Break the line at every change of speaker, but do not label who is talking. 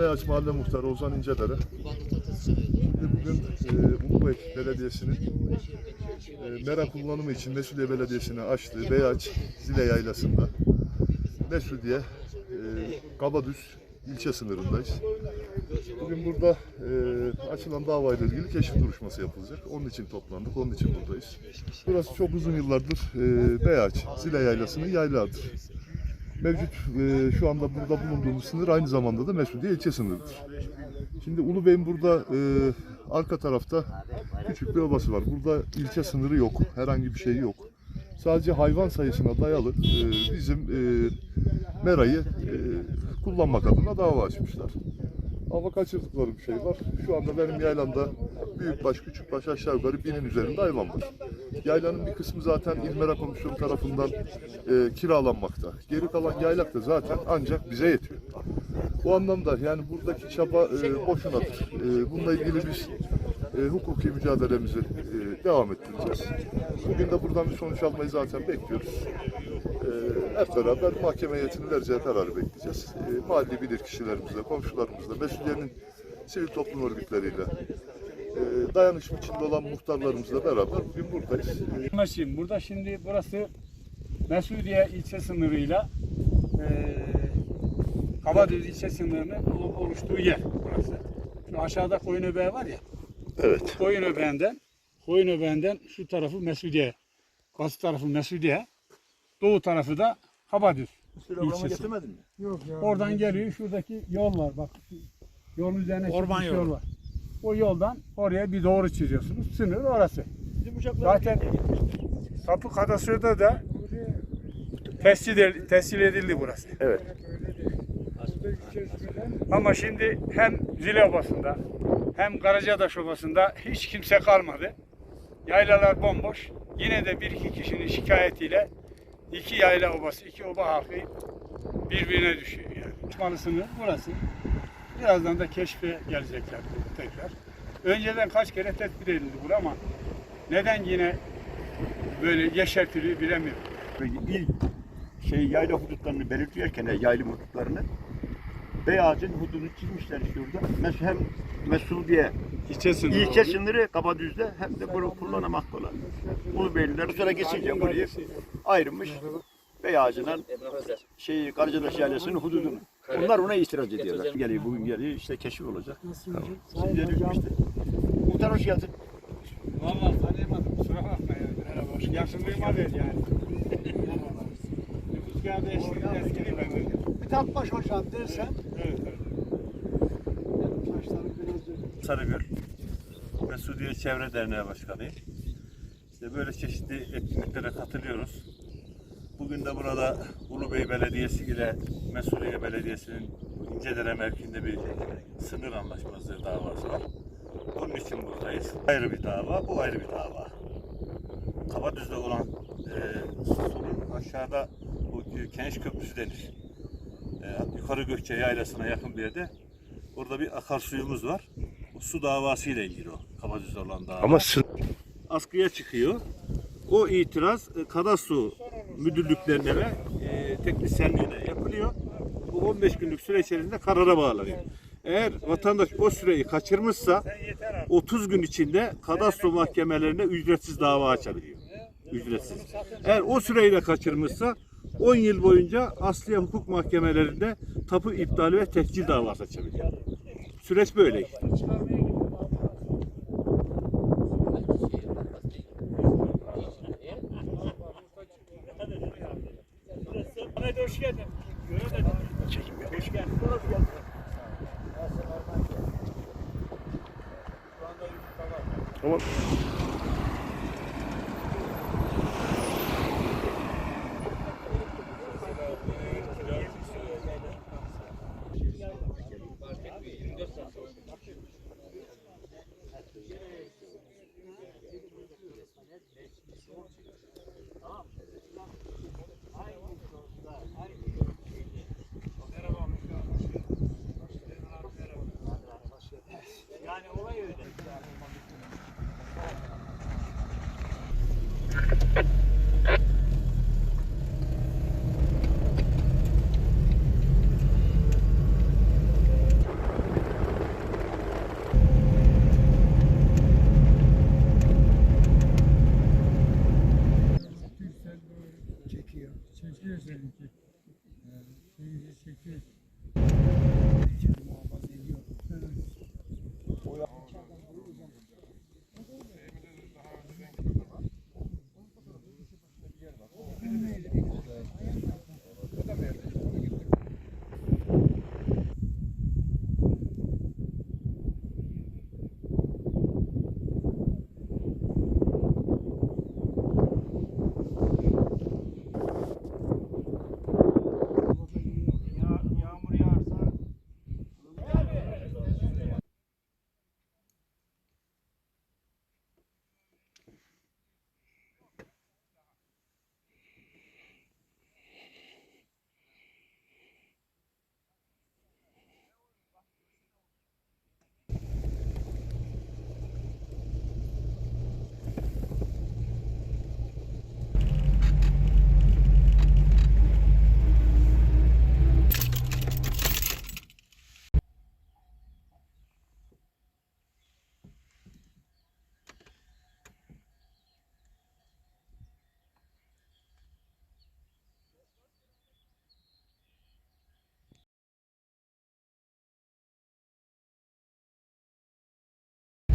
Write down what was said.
Beyaz Mahalle Muhtarı Ozan İnceler'e. Şimdi bugün e, Ulubey Belediyesi'nin e, mera kullanımı için Mesudiye Belediyesi'ne açtığı Beyaz Zile Yaylası'nda Mesudiye e, Kabadüz ilçe sınırındayız. Bugün burada e, açılan davayla ilgili keşif duruşması yapılacak. Onun için toplandık, onun için buradayız. Burası çok uzun yıllardır e, Beyaz Zile Yaylası'nın yayladır. Mevcut e, şu anda burada bulunduğumuz sınır aynı zamanda da Mesudiye ilçe sınırıdır. Şimdi Ulubey'in burada e, arka tarafta küçük bir obası var. Burada ilçe sınırı yok. Herhangi bir şey yok. Sadece hayvan sayısına dayalı e, bizim e, merayı e, kullanmak adına dava açmışlar. Ama kaçırdıkları bir şey var. Şu anda benim yaylamda büyükbaş, küçükbaş aşağı yukarı binin üzerinde hayvan var. Yaylanın bir kısmı zaten İlmera Komisyonu tarafından e, kiralanmakta. Geri kalan yaylak da zaten ancak bize yetiyor. Bu anlamda yani buradaki çaba e, boşunadır. E, bununla ilgili biz e, hukuki mücadelemizi e, devam ettireceğiz. Bugün de buradan bir sonuç almayı zaten bekliyoruz. E, hep beraber mahkeme heyetinin vereceği kararı bekleyeceğiz. E, mahalli bilirkişilerimizle, komşularımızla, Mesudiye'nin sivil toplum örgütleriyle, dayanışma içinde olan muhtarlarımızla beraber bugün buradayız. E,
Anlaşayım. Burada şimdi burası Mesudiye ilçe sınırıyla eee Kabadüz ilçe sınırının olu- oluştuğu yer burası. Şu aşağıda koyun öbeği var ya.
evet.
Koyun öbeğinden koyun öbeğinden şu tarafı Mesudiye. Batı tarafı Mesudiye. Doğu tarafı da Kabadüz. ilçesi.
getirmedin mi?
Oradan geliyor. Şuradaki yol var bak. Yolun üzerine
Orman yolu.
yol var. O yoldan oraya bir doğru çiziyorsunuz. Sınır orası. Zaten Tapu kadastrada da tescil, edil- tescil edildi burası.
Evet.
Ama şimdi hem Zile Obası'nda hem Karacadaş Obası'nda hiç kimse kalmadı. Yaylalar bomboş. Yine de bir iki kişinin şikayetiyle iki yayla obası, iki oba halkı birbirine düşüyor yani. Osmanlı burası. Birazdan da keşfe gelecekler tekrar. Önceden kaç kere tespit edildi bura ama neden yine böyle yeşertiliyor bilemiyorum.
ilk şey yayla hudutlarını belirtirken yaylı hudutlarını Beyaz'ın hududunu çizmişler şurada. Mes hem Mesudiye
İlçe sınırı.
ilçe sınırı Kabadüz'de hem de bunu kullanamaktalar. Bunu belirler. Sonra geçince burayı ayrılmış. Beyaz'ın şeyi Karacadaş Yaylası'nın hududunu. Onlar ona itiraz ediyorlar. Geliyor bugün geliyor işte keşif olacak. Şimdi geliyor işte. Muhtar hoş geldin.
Vallahi tanıyamadım kusura bakma ya. Hoş Yaşındayım abi yani. Nüfus kağıdı eski, eskidi ben öyle.
Mithat hocam dersen
Evet, evet.
saçlarım biraz
Sarıgöl Mesudiye Çevre Derneği Başkanıyım. İşte böyle çeşitli etkinliklere katılıyoruz. Bugün de burada Ulubey Belediyesi ile Mesudiye Belediyesi'nin İncedere mevkinde bir sınır anlaşmazlığı davası var. Onun için buradayız. Ayrı bir dava, bu ayrı bir dava. Kabadüz'de olan e, sorun aşağıda bu Keniş Köprüsü denir. E, yukarı Gökçe Yaylası'na yakın bir yerde. Orada bir akarsuyumuz var. Bu su davası ile ilgili o. Kabadüz'de olan dava.
Ama sın-
askıya çıkıyor. O itiraz e, Kadasu müdürlüklerine ve e, teknisyenliğine yapılıyor. Bu 15 günlük süre içerisinde karara bağlanıyor. Eğer vatandaş o süreyi kaçırmışsa 30 gün içinde kadastro mahkemelerine ücretsiz dava açabiliyor. Ücretsiz. Eğer o süreyi de kaçırmışsa 10 yıl boyunca asliye hukuk mahkemelerinde tapu iptali ve tehcil davası açabiliyor. Süreç böyle.
Hoş geldin. Göremedim. Hoş geldin.
ama 852. 852.